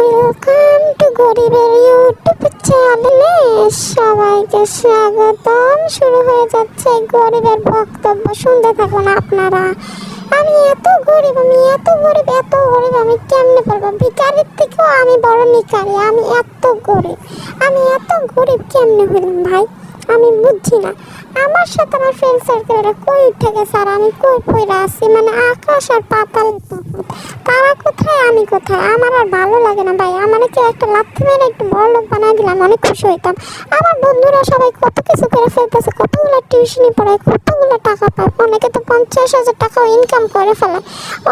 Welcome to গরিবের YouTube চ্যানেলে সবাইকে স্বাগতম। শুরু হয়ে যাচ্ছে গরিবের বক্তব্য। শুনতে থাকুন আপনারা। আমি এত গরিব, আমি এত গরিব এত গরিব, আমি কেমনে পারব? ভিকারির থেকেও আমি বড় নিকারি আমি এত গরিব, আমি এত গরিব কেমনে হলাম ভাই? আমি বুঝছি না। আমার সাথে আমার ফ্রেন্ড সার্কেলরা কই গেছে আর আমি কই পইরা আছি? মানে আকাশ আর পাতাল তারা কোথায়, আমি কোথায়? আমার আর ভালো লাগে না ভাই। আমার কেউ একটা লাথি মেরে একটু বড় লোক বানাই দিলাম, অনেক খুশি হইতাম। আমার বন্ধুরা সবাই কত কিছু করে ফেলতেছে, কতগুলো টিউশনি পড়ায়, কতগুলো টাকা পায়। অনেকে তো পঞ্চাশ হাজার টাকাও ইনকাম করে ফেলে।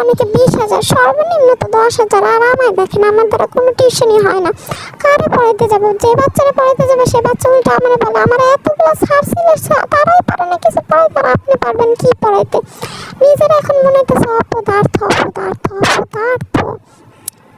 অনেকে বিশ হাজার, সর্বনিম্ন তো দশ হাজার। আর আমায় দেখেন, আমার দ্বারা কোনো টিউশনি হয় না। কারে পড়াইতে যাব? যে বাচ্চারা পড়াইতে যাবে, সে বাচ্চা উল্টা আমার বলে, আমার এতগুলো স্যার ছিল তারাই পারে না কিছু। পড়াইতে আর আপনি পারবেন কি পড়াইতে? নিজের এখন মনে হইতেছে অপদার্থ অপদার্থ।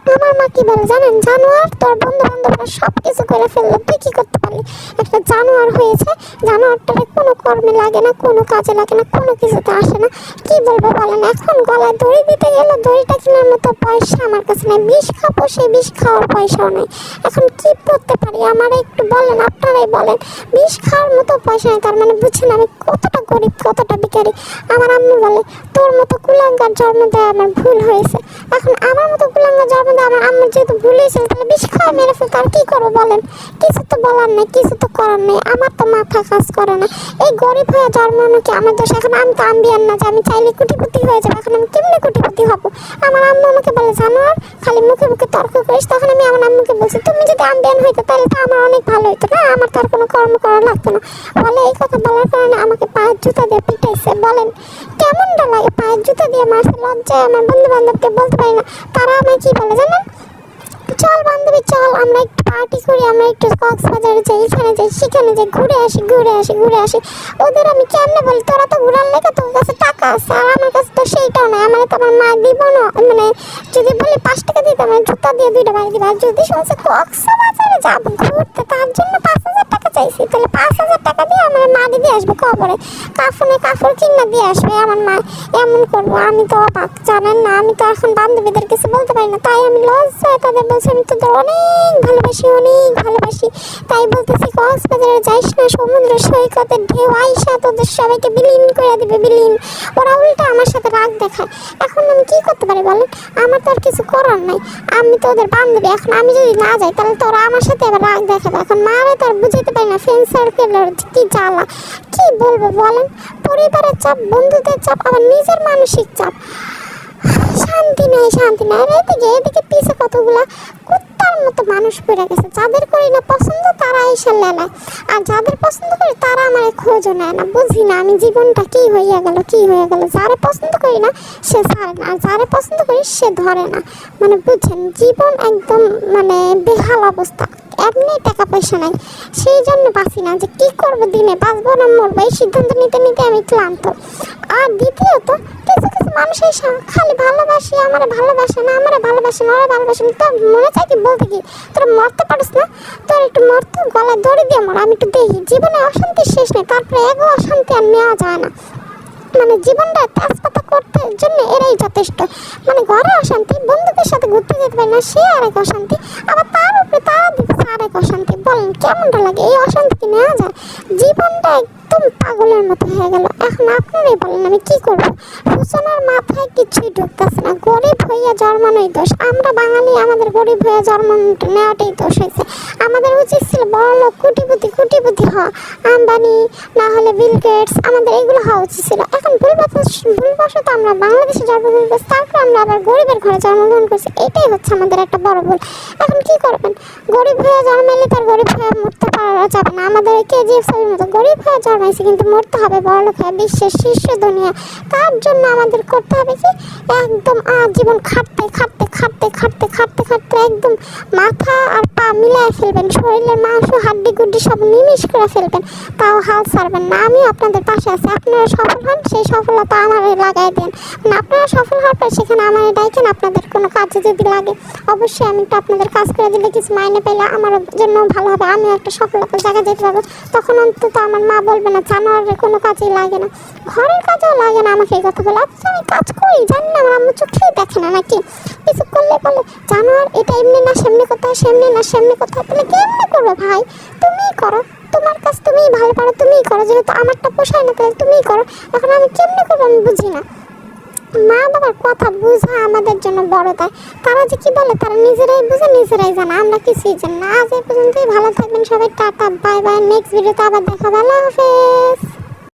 আমার মা কি বলে জানেন? জানোয়ার তোর বন্ধু বান্ধবরা সব কিছু করে ফেলল। তুই কি করতে পারলি? একটা জানোয়ার হয়েছে। জানোয়ারটারে কোনো কর্মে লাগে না, কোনো কাজে লাগে না, কোনো কিছুতে আসে না। কি বলব বলেন? এখন গলায় দড়ি দিতে গেলে দড়িটা কেনার মতো পয়সা আমার কাছে নেই। বিষ খাব, সেই বিষ খাওয়ার পয়সাও নেই। এখন কি করতে পারি? আমার একটু বলেন, আপনারাই বলেন। বিষ খাওয়ার মতো পয়সা নেই, তার মানে বুঝছেন আমি কতটা গরিব, কতটা ভিখারি। আমার আম্মু বলে, তোর মতো কুলাঙ্গার জন্ম দেওয়া আমার ভুল হয়েছে। এখন আমার মতো কুলাঙ্গার জন্ম দেওয়া আমার আম্মু যেহেতু ভুলে হয়েছিল তাহলে বেশি খাওয়া মেরে ফেলতে, আর কি করব বলেন? কিছু তো বলার নেই, কিছু তো করার নেই, আমার তো মাথা কাজ করে না। এই গরিব হয়ে জন্মানো কি আমার দোষ? এখন আমি তো আম্বিয়ান না যে আমি চাইলে কুটিপতি হয়ে যাব, এখন আমি কেমনে কুটিপতি হব? আমার আম্মু আমাকে বলে জানো খালি মুখে মুখে তর্ক করিস, তখন আমি আমার আম্মুকে বলছি, তুমি যদি আম্বিয়ান হইতো তাহলে তো আমার অনেক ভালো হইতো না, আমার তো আর কোনো কর্ম করা লাগতো না। বলে এই কথা বলার কারণে আমাকে পায়ের জুতা দিয়ে পিটাইছে। বলেন কেমনটা লাগে পায়ের জুতা দিয়ে মারছে? লজ্জায় আমার বন্ধু বান্ধবকে বলতে পারি না। তারা আমায় কি বলে জানেন? চল বান্ধবী, চল, আমরা একটু পার্টি করি, আমরা একটু কক্সবাজারে যাই, এখানে যাই, সেখানে যাই, ঘুরে আসি ঘুরে আসি ঘুরে আসি। ওদের আমি কেমনে বলি, তোরা তো ঘুরার লেগে তোর কাছে টাকা আছে, আর আমার কাছে তো সেইটাও নাই। আমার তো আমার মা দিব না মানে যদি বলি পাঁচ টাকা দিতে আমার জুতা দিয়ে দুইটা বাড়ি দিবা। আর যদি শুনছে কক্সবাজারে যাব ঘুরতে, তার জন্য পাঁচ হাজার টাকা চাইছি। তাহলে পাঁচ হাজার টাকা দিয়ে আমার মা দিয়ে আসবে কবরে। কাফনে কাপড় কিনা দিয়ে আসবে, আমার মা এমন করব। আমি তো অবাক, জানেন না, আমি তো এখন বান্ধবীদের কিছু বলতে পারি না। তাই আমি লজ্জায় তাদের বলছি, আমি তোদের অনেক ভালোবাসি। অনেক ভালোবাসি। তাই বলতেছি, কক্সবাজারে যাইস না, সমুদ্র সৈকতের ঢেউ, আইসা তোদের সবাইকে বিলীন করে দিবে, বিলীন। ওরা উল্টা আমার সাথে রাগ দেখায়। এখন আমি কি করতে পারি বলেন? আমার তো আর কিছু করার নাই। আমি তো ওদের বান্ধবী, এখন আমি যদি না যাই, তাহলে তো ওরা আমার সাথে আবার রাগ দেখাবে। এখন মারে তো আর বুঝাইতে পারি না ফ্রেন্ড সার্কেলের কি জ্বালা। কি বলব বলেন? পরিবারের চাপ, বন্ধুদের চাপ, আবার নিজের মানসিক চাপ। শান্তি নাই শান্তি নাই। এদিকে এদিকে পিছে কতগুলা মতো মানুষ পড়ে গেছে। যাদের না পছন্দ, তারা এসে লেলায় আর যাদের পছন্দ করি, তারা আমার খোঁজও নেয় না। বুঝি না আমি জীবনটা কি হইয়া গেল, কি হয়ে গেল। যারে পছন্দ করি না, সে ছাড়ে না। আর যারে পছন্দ করি, সে ধরে না। মানে বুঝছেন, জীবন একদম মানে বেহাল অবস্থা। এমনি টাকা পয়সা নাই। সেই জন্য বাঁচি না যে কি করব দিনে? বাঁচবো না মরবো? এই সিদ্ধান্ত নিতে নিতে আমি ক্লান্ত। আর দ্বিতীয়ত, কিছু কিছু মানুষ এসে খালি ভালোবাসি, আমার ভালোবাসে না, আমার ভালোবাসে না, ওরা ভালোবাসে না। তোর মনে চাই কি? বলতে কি? তোরা মরতে পারিস না? তোর একটু মরতে গলায় দড়ি দিয়ে মর, আমি একটু দেখি। জীবনে অশান্তির শেষ নেই, তারপরে এগো অশান্তি আর নেওয়া যায় না। মানে জীবনটা তেজপাতা করতে জন্য এরাই যথেষ্ট। মানে ঘরে অশান্তি, বন্ধুদের সাথে ঘুরতে যেতে পারে না, সে আরেক অশান্তি। আবার কেমনটা লাগে, এই অশান্তি কি নেওয়া যায়। জীবনটা একদম পাগলের মতো হয়ে গেল। এখন আপনারাই বলেন, আমি কি করব? সুসানার মাথায় কিছুই ঢুকতেছে না। গরিব হইয়া জন্মানোই দোষ। আমরা বাঙালি, আমাদের গরিব হইয়া জন্ম নেওয়াটাই দোষ হয়েছে আমাদের উচিত ছিল বড় লোক কোটিপতি কোটিপতি হওয়া। আম্বানি, না হলে বিল গেটস, আমাদের এগুলো হওয়া উচিত ছিল। এখন ভুলবশত আমরা বাংলাদেশে জন্মগ্রহণ করছি, তারপর আমরা আবার গরিবের ঘরে জন্মগ্রহণ করছি। এটাই হচ্ছে আমাদের একটা বড় ভুল। এখন কি করবেন? গরিব হয়ে জন্মাইলে তার গরিব হয়ে মরতে পারা যাবে না। আমাদের কেজিএফ ছবির মতো গরিব হয়ে জন্মাইছে কিন্তু মরতে হবে বড় লোক হয়ে বিশ্বের শীর্ষ দুনিয়া। তার জন্য আমাদের করতে হবে কি? একদম আজীবন খাটতে খাটতে খাটতে খাটতে খাটতে খাটতে একদম মাথা আর পা মিলাই ফেলবেন। শরীরের মাংস, হাড্ডি গুড্ডি সব নিমিশ করে ফেলবেন। তাও হাল ছাড়বেন না। আমি আপনাদের পাশে আছি। আপনারা সফল হন, সেই সফলতা আমার লাগাই দেন। মানে আপনারা সফল হওয়ার পর সেখানে আমার ডাইকেন আপনাদের কোনো কাজে যদি লাগে, অবশ্যই আমি একটু আপনাদের কাজ করে দিলে কিছু মাইনে পেলে আমার জন্য ভালো হবে। আমিও একটা সফলতার জায়গায় যেতে পারব। তখন অন্তত আমার মা বলবে না, জানোয়ারের কোনো কাজেই লাগে না। ঘরের কাজেও লাগে না আমাকে এই কথা বলে। অথচ আমি কাজ করি, জানি না আমার আম্মু চোখেই দেখে না নাকি? কিছু করলে বলে, জানোয়ার, এটা এমনি না, সেমনি কোথায়, সেমনি না, সেমনি কোথায়? তাহলে কেমনি করব ভাই? তুমিই করো। তোমার কাজ তুমিই ভালো পারো, তুমিই করো। যেহেতু আমারটা পোষায় না, তাহলে তুমিই করো। এখন আমি কেমনে করব আমি বুঝি না। মা বাবার কথা বোঝা আমাদের জন্য বড় তাই। তারা যে কি বলে, তারা নিজেরাই বুঝে, নিজেরাই জানে। আমরা কিছুই জানি না। আজ এই পর্যন্তই। ভালো থাকবেন সবাই। Tata, bye bye. নেক্সট ভিডিওতে আবার দেখা ভালো হাফেজ।